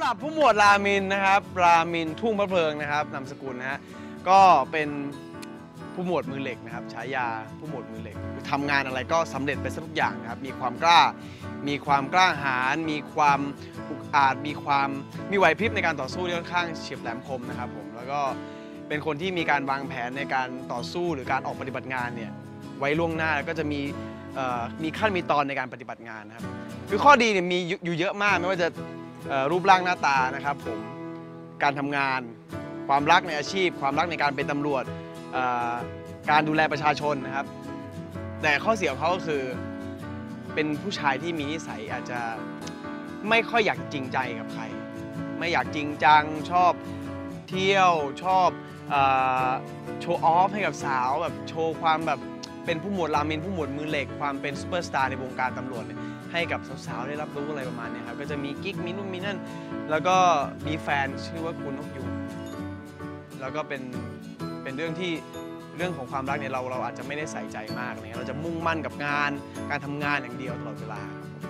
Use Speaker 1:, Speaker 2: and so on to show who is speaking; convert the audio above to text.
Speaker 1: หรับผู้หมวดรามินนะครับรามินทุ่งพระเพลิงนะครับนามสกุลนะฮะก็เป็นผู้หมวดมือเหล็กนะครับฉายาผู้หมวดมือเหล็กทำงานอะไรก็สำเร็จไปทุกอย่างนะครับมีความกล้า มีความกล้าหาญมีความอุกอาจมีความมีไหวพริบในการต่อสู้ที่ค่อนข้างเฉียบแหลมคมนะครับผมแล้วก็เป็นคนที่มีการวางแผนในการต่อสู้หรือการออกปฏิบัติงานเนี่ยไว้ล่วงหน้าแล้วก็จะมีมีขั้นมีตอนในการปฏิบัติงานนะครับคือข้อดีเนี่ยมีอยู่เยอะมากไม่ว่าจะ รูปร่างหน้าตานะครับผมการทำงาน ความรักในอาชีพ ความรักในการเป็นตำรวจการดูแลประชาชนนะครับ แต่ข้อเสียของเขาก็คือ เป็นผู้ชายที่มีนิสัยอาจจะไม่ค่อยอยากจริงใจกับใคร ไม่อยากจริงจังชอบเที่ยวชอบอโชว์ออฟให้กับสาวแบบโชว์ความแบบ เป็นผู้หมวดรามินผู้หมวดมือเหล็กความเป็นซูเปอร์สตาร์ในวงการตำรวจเนี่ยให้กับสาวๆได้รับรู้อะไรประมาณเนี้ครับก็จะมีกิ๊กมีนุ่นมีนั่น แล้วก็มีแฟนชื่อว่าคุณนกยูงแล้วก็เป็นเป็นเรื่องที่เรื่องของความรักเนี่ยเราเราอาจจะไม่ได้ใส่ใจมากอะไรเงี้ยเราจะมุ่งมั่นกับงานการทำงานอย่างเดียวตลอดเวลาครับ